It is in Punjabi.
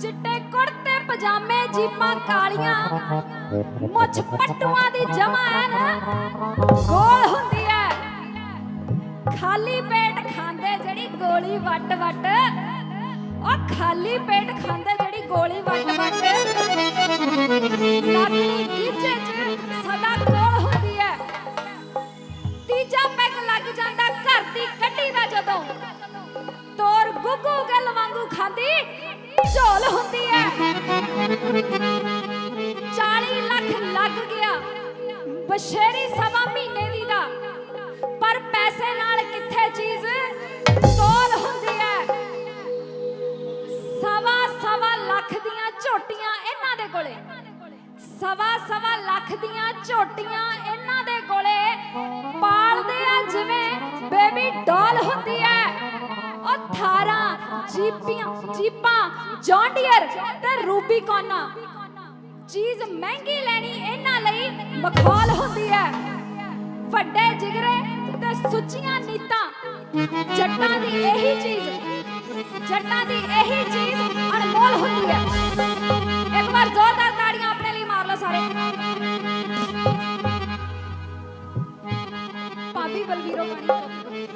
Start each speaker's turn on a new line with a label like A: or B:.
A: ਚਿੱਟੇ ਕੁੜਤੇ, ਪਜਾਮੇ ਜੀਪਾਂ ਕਾਲੀਆਂ, ਮੁੱਛ ਪੱਟੂਆਂ ਦੀ ਜਮਾ ਗੋਲ ਹੁੰਦੀ ਐ। ਖਾਲੀ ਪੇਟ ਖਾਂਦੇ ਜਿਹੜੀ ਗੋਲੀ ਵੱਟ ਵੱਟ, ਉਹ ਖਾਲੀ ਪੇਟ ਖਾਂਦੇ ਜਿਹੜੀ ਗੋਲੀ ਵੱਟ ਵੱਟ। ਲੱਗਣੀ ਗਿੱਜੇ ਚ ਸਦਾ ਕੋਲ ਹੁੰਦੀ ਐ। ਤੀਜਾ ਪੈਗ ਲੱਗ ਜਾਂਦਾ ਘਰ ਦੀ ਕੱਢੀ ਦਾ ਜਦੋਂ। ਤੋਰ ਗੁੱਗੂ ਗੱਲ ਵਾਂਗੂ ਖਾਂਦੀ ਝੋਲ ਹੁੰਦੀ ਐ। 40 ਲੱਖ ਲੱਗ ਗਿਆ। ਬਸ਼ੇਰੀ ਸਵਾ ਮਹੀਨੇ ਦੀ ਦਾ। ਪਰ ਪੈਸੇ ਨਾਲ ਕਿੱਥੇ ਚੀਜ਼ ਤੋਲ ਹੁੰਦੀ ਹੈ ਸਵਾ ਸਵਾ ਲੱਖ ਦੀਆਂ ਝੋਟੀਆਂ ਇਹਨਾਂ ਦੇ ਕੋਲੇ। ਸਵਾ ਸਵਾ ਲੱਖ ਦੀਆਂ ਝੋਟੀਆਂ ਜੀਪੀਆਂ, ਜੀਪਾਂ, ਜੌਂਡੀਅਰ ਤੇ ਰੂਬੀਕੋਨਾ। ਚੀਜ਼ ਮਹਿੰਗੀ ਲੈਣੀ ਇਹਨਾਂ ਲਈ ਮਖੌਲ ਹੁੰਦੀ ਐ ਵੱਡੇ ਜਿਗਰੇ ਤੇ ਸੁੱਚੀਆਂ ਨੀਤਾਂ। ਜੱਟਾਂ ਦੀ ਇਹੀ ਚੀਜ਼, ਜੱਟਾਂ ਦੀ ਇਹੀ ਚੀਜ਼ ਅਨਮੋਲ ਹੁੰਦੀ ਹੈ। ਇੱਕ ਵਾਰ ਜ਼ੋਰਦਾਰ ਤਾੜੀਆਂ ਆਪਣੇ ਲਈ ਮਾਰ ਲਓ ਸਾਰੇ। ਭਾਬੀ ਬਲਵੀਰੋ ਪਾਣੀ